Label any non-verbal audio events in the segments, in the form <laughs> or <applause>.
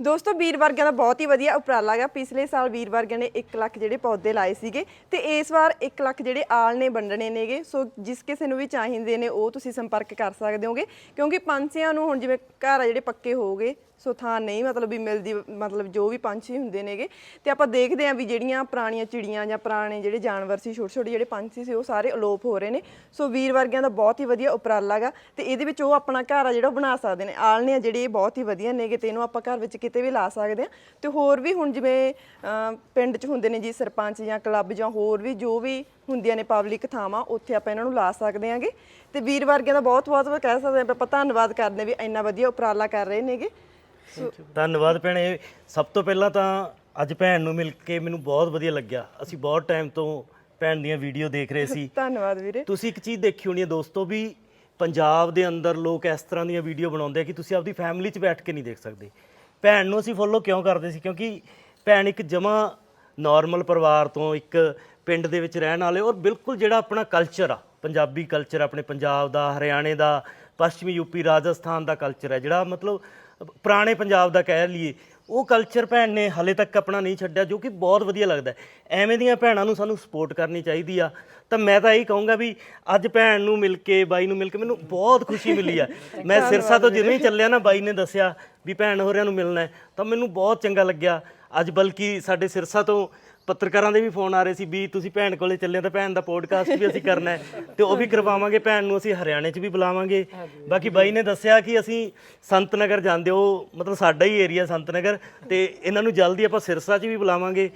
ਦੋਸਤੋ, ਵੀਰ ਵਰਗਿਆਂ ਦਾ ਬਹੁਤ ਹੀ ਵਧੀਆ ਉਪਰਾਲਾ ਗਾ ਪਿਛਲੇ ਸਾਲ ਵੀਰ ਵਰਗਿਆਂ ਨੇ 1 ਲੱਖ ਜਿਹੜੇ ਪੌਦੇ ਲਾਏ ਸੀਗੇ ਤੇ ਇਸ ਵਾਰ 1 ਲੱਖ ਜਿਹੜੇ ਆਲ ਨੇ ਵੰਡਣੇ ਨੇਗੇ। ਸੋ ਜਿਸ ਕਿਸੇ ਨੂੰ ਵੀ ਚਾਹੀਦੇ ਨੇ, ਉਹ ਤੁਸੀਂ ਸੰਪਰਕ ਕਰ ਸਕਦੇ ਹੋਗੇ। ਕਿਉਂਕਿ ਪੰਛੀਆਂ ਨੂੰ ਹੁਣ ਜਿਵੇਂ ਘਰ ਆ ਜਿਹੜੇ ਪੱਕੇ ਹੋਗੇ ਸੋ ਥਾਂ ਨਹੀਂ ਮਤਲਬ ਵੀ ਮਿਲਦੀ, ਮਤਲਬ ਜੋ ਵੀ ਪੰਛੀ ਹੁੰਦੇ ਨੇਗੇ। ਤੇ ਆਪਾਂ ਦੇਖਦੇ ਆਂ ਵੀ ਜਿਹੜੀਆਂ ਪੁਰਾਣੀਆਂ ਚਿੜੀਆਂ ਜਾਂ ਪੁਰਾਣੇ ਜਿਹੜੇ ਜਾਨਵਰ ਸੀ, ਛੋਟੇ ਛੋਟੇ ਜਿਹੜੇ ਪੰਛੀ ਸੀ, ਉਹ ਸਾਰੇ ਅਲੋਪ ਹੋ ਰਹੇ ਨੇ। ਸੋ ਵੀਰ ਵਰਗਿਆਂ ਦਾ ਬਹੁਤ ਹੀ ਵਧੀਆ ਉਪਰਾਲਾ ਗਾ ਤੇ ਇਹਦੇ ਵਿੱਚ ਉਹ ਆਪਣਾ ਘਰ ਆ ਜਿਹੜਾ ਉਹ ਬਣਾ ਸਕਦੇ ਨੇ। ਆਲਣੇ ਆ ਜਿਹੜੇ ਇਹ ਬਹੁਤ ਹੀ ਵਧੀਆ ਨੇਗੇ ਤੇ ਇਹਨੂੰ ਆਪਾਂ ਘਰ ਵਿੱਚ ਕਿਤੇ ਵੀ ਲਾ ਸਕਦੇ ਆ ਤੇ ਹੋਰ ਵੀ ਹੁਣ ਜਿਵੇਂ ਪਿੰਡ 'ਚ ਹੁੰਦੇ ਨੇ ਜੀ ਸਰਪੰਚ ਜਾਂ ਕਲੱਬ ਜਾਂ ਹੋਰ ਵੀ ਜੋ ਵੀ ਹੁੰਦੀਆਂ ਨੇ ਪਬਲਿਕ ਥਾਵਾਂ ਉੱਥੇ ਆਪਾਂ ਇਹਨਾਂ ਨੂੰ ਲਾ ਸਕਦੇ ਆਂਗੇ ਤੇ ਵੀਰ ਵਰਗਿਆਂ ਦਾ ਬਹੁਤ ਬਹੁਤ ਕਹਿ ਸਕਦੇ ਆ ਆਪਾਂ ਧੰਨਵਾਦ ਕਰਦੇ ਵੀ ਇੰਨਾ ਵਧੀਆ ਉਪਰਾਲਾ ਕਰ ਰਹੇ ਨੇਗੇ। ਧੰਨਵਾਦ ਭੈਣੇ ਸਭ ਤੋਂ ਪਹਿਲਾਂ ਤਾਂ ਅੱਜ ਭੈਣ ਨੂੰ ਮਿਲ ਕੇ ਮੈਨੂੰ ਬਹੁਤ ਵਧੀਆ ਲੱਗਿਆ। ਅਸੀਂ ਬਹੁਤ ਟਾਈਮ ਤੋਂ ਭੈਣ ਦੀਆਂ ਵੀਡੀਓ ਦੇਖ ਰਹੇ ਸੀ। ਧੰਨਵਾਦ ਵੀਰੇ। ਤੁਸੀਂ ਇੱਕ ਚੀਜ਼ ਦੇਖੀ ਹੋਣੀ ਹੈ ਦੋਸਤੋ ਵੀ ਪੰਜਾਬ ਦੇ ਅੰਦਰ ਲੋਕ ਇਸ ਤਰ੍ਹਾਂ ਦੀਆਂ ਵੀਡੀਓ ਬਣਾਉਂਦੇ ਆ ਕਿ ਤੁਸੀਂ ਆਪਦੀ ਫੈਮਿਲੀ 'ਚ ਬੈਠ ਕੇ ਨਹੀਂ ਦੇਖ ਸਕਦੇ। ਭੈਣ ਨੂੰ ਅਸੀਂ ਫੋਲੋ ਕਿਉਂ ਕਰਦੇ ਸੀ? ਕਿਉਂਕਿ ਭੈਣ ਇੱਕ ਜਮਾ ਨਾਰਮਲ ਪਰਿਵਾਰ ਤੋਂ ਇੱਕ ਪਿੰਡ ਦੇ ਵਿੱਚ ਰਹਿਣ ਵਾਲੇ ਔਰ ਬਿਲਕੁਲ ਜਿਹੜਾ ਆਪਣਾ ਕਲਚਰ ਆ, ਪੰਜਾਬੀ ਕਲਚਰ ਆਪਣੇ ਪੰਜਾਬ ਦਾ, ਹਰਿਆਣੇ ਦਾ, ਪੱਛਮੀ ਯੂਪੀ ਰਾਜਸਥਾਨ ਦਾ ਕਲਚਰ ਹੈ ਜਿਹੜਾ ਮਤਲਬ ਪੁਰਾਣੇ ਪੰਜਾਬ ਦਾ ਕਹਿ ਲਈਏ ਉਹ ਕਲਚਰ ਭੈਣ ਨੇ ਹਲੇ ਤੱਕ ਆਪਣਾ ਨਹੀਂ ਛੱਡਿਆ ਜੋ ਕਿ ਬਹੁਤ ਵਧੀਆ ਲੱਗਦਾ ਹੈ। ਐਵੇਂ ਦੀਆਂ ਭੈਣਾਂ ਨੂੰ ਸਾਨੂੰ ਸਪੋਰਟ ਕਰਨੀ ਚਾਹੀਦੀ ਆ। ਤਾਂ ਮੈਂ ਤਾਂ ਇਹੀ ਕਹੂੰਗਾ ਵੀ ਅੱਜ ਭੈਣ ਨੂੰ ਮਿਲ ਕੇ ਬਾਈ ਨੂੰ ਮਿਲ ਕੇ ਮੈਨੂੰ ਬਹੁਤ ਖੁਸ਼ੀ ਮਿਲੀ ਆ। <laughs> ਮੈਂ ਸਿਰਸਾ ਤੋਂ ਜਿਵੇਂ ਹੀ ਚੱਲਿਆ ਨਾ ਬਾਈ ਨੇ ਦੱਸਿਆ ਵੀ ਭੈਣ ਹੋਰਿਆਂ ਨੂੰ ਮਿਲਣਾ ਹੈ ਤਾਂ ਮੈਨੂੰ ਬਹੁਤ ਚੰਗਾ ਲੱਗਿਆ। ਅੱਜ ਬਲਕਿ ਸਾਡੇ ਸਿਰਸਾ ਤੋਂ ਪੱਤਰਕਾਰਾਂ ਦੇ ਵੀ ਫੋਨ ਆ ਰਹੇ ਸੀ ਵੀ ਤੁਸੀਂ ਭੈਣ ਕੋਲੇ ਚੱਲੇ ਤਾਂ ਭੈਣ ਦਾ ਪੋਡਕਾਸਟ ਵੀ ਅਸੀਂ ਕਰਨਾ ਹੈ। ਤੇ ਉਹ ਵੀ ਕਰਵਾਵਾਂਗੇ ਭੈਣ ਨੂੰ ਅਸੀਂ ਹਰਿਆਣੇ 'ਚ ਵੀ ਬੁਲਾਵਾਂਗੇ। ਬਾਕੀ ਬਾਈ ਨੇ ਦੱਸਿਆ ਕਿ ਅਸੀਂ ਸੰਤ ਨਗਰ ਜਾਂਦੇ ਉਹ ਮਤਲਬ ਸਾਡਾ ਹੀ ਏਰੀਆ ਸੰਤ ਨਗਰ ਤੇ ਇਹਨਾਂ ਨੂੰ ਜਲਦੀ ਆਪਾਂ ਸਿਰਸਾ 'ਚ ਵੀ ਬੁਲਾਵਾਂਗੇ।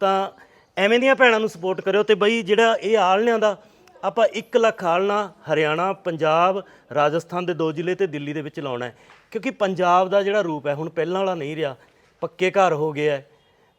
ਤਾਂ ਐਵੇਂ ਦੀਆਂ ਭੈਣਾਂ ਨੂੰ ਸਪੋਰਟ ਕਰਿਓ ਤੇ ਬਈ ਜਿਹੜਾ ਇਹ ਆਲਣਿਆਂ ਦਾ ਆਪਾਂ 1 ਲੱਖ ਆਲਣਾ ਹਰਿਆਣਾ ਪੰਜਾਬ ਰਾਜਸਥਾਨ ਦੇ ਦੋ ਜ਼ਿਲ੍ਹੇ ਤੇ ਦਿੱਲੀ ਦੇ ਵਿੱਚ ਲਾਉਣਾ ਹੈ। ਕਿਉਂਕਿ ਪੰਜਾਬ ਦਾ ਜਿਹੜਾ ਰੂਪ ਹੈ ਹੁਣ ਪਹਿਲਾਂ ਵਾਲਾ ਨਹੀਂ ਰਿਹਾ ਪੱਕੇ ਘਰ ਹੋ ਗਏ ਹੈ।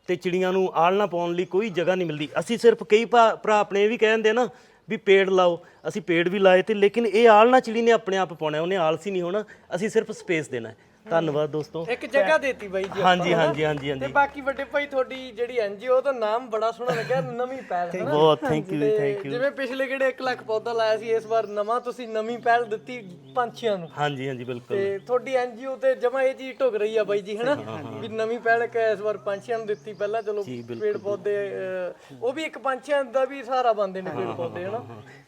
ਤੇ ਚਿੜੀਆਂ ਨੂੰ ਆਲਣਾ ਪਾਉਣ ਲਈ ਕੋਈ ਜਗ੍ਹਾ ਨਹੀਂ ਮਿਲਦੀ। ਅਸੀਂ ਸਿਰਫ ਕਈ ਭਾ- ਭਰਾ ਆਪਣੇ ਇਹ ਵੀ ਕਹਿੰਦੇ ਆ ਨਾ ਵੀ ਪੇੜ ਲਾਓ। ਅਸੀਂ ਪੇੜ ਵੀ ਲਾਏ ਤੇ ਲੇਕਿਨ ਇਹ ਆਲਣਾ ਚਿੜੀ ਨੇ ਆਪਣੇ ਆਪ ਪਾਉਣਾ, ਉਹਨੇ ਆਲਸੀ ਨਹੀਂ ਹੋਣਾ। ਅਸੀਂ ਸਿਰਫ ਸਪੇਸ ਦੇਣਾ ਹੈ। ਧੰਨਵਾਦ ਦੋਸਤੋ। ਇੱਕ ਜਗ੍ਹਾ ਦੇਤੀ ਬਾਈ ਜੀ ਹਾਂਜੀ ਹਾਂਜੀ ਹਾਂਜੀ ਤੇ ਹਾਂਜੀ ਬਾਕੀ ਵੱਡੇ ਭਾਈ ਤੁਹਾਡੀ ਜਿਹੜੀ ਐਨਜੀਓ ਦਾ ਨਾਮ ਬੜਾ ਸੋਹਣਾ ਲੱਗਿਆ ਨਵੀਂ ਪਹਿਲ ਹੈ ਨਾ ਬਹੁਤ ਥੈਂਕ ਯੂ ਤੇ ਥੈਂਕ ਯੂ ਜਿਵੇਂ ਪਿਛਲੇ ਕਿਹੜੇ 1 ਲੱਖ ਪੌਦਾ ਲਾਇਆ ਸੀ ਇਸ ਵਾਰ ਨਵਾਂ ਤੁਸੀਂ ਨਵੀਂ ਪਹਿਲ ਦਿੱਤੀ ਪੰਛੀਆਂ ਨੂੰ। ਹਾਂਜੀ ਹਾਂਜੀ ਬਿਲਕੁਲ। ਤੇ ਤੁਹਾਡੀ ਐਨਜੀਓ ਤੇ ਜਮਾ ਇਹ ਜੀ ਢੁਕ ਰਹੀ ਆ ਬਾਈ ਜੀ ਹਨਾ? ਵੀ ਨਵੀਂ ਪਹਿਲ ਇੱਕ ਇਸ ਵਾਰ ਪੰਛੀਆਂ ਨੂੰ ਦਿੱਤੀ ਪਹਿਲਾਂ ਚਲੋ ਪੇੜ ਪੌਦੇ ਅਹ, ਉਹ ਵੀ ਇੱਕ ਪੰਛੀਆਂ ਦਾ ਵੀ ਸਹਾਰਾ ਬਣਦੇ ਨੇ ਪੇੜ ਪੌਦੇ ਹਨਾ?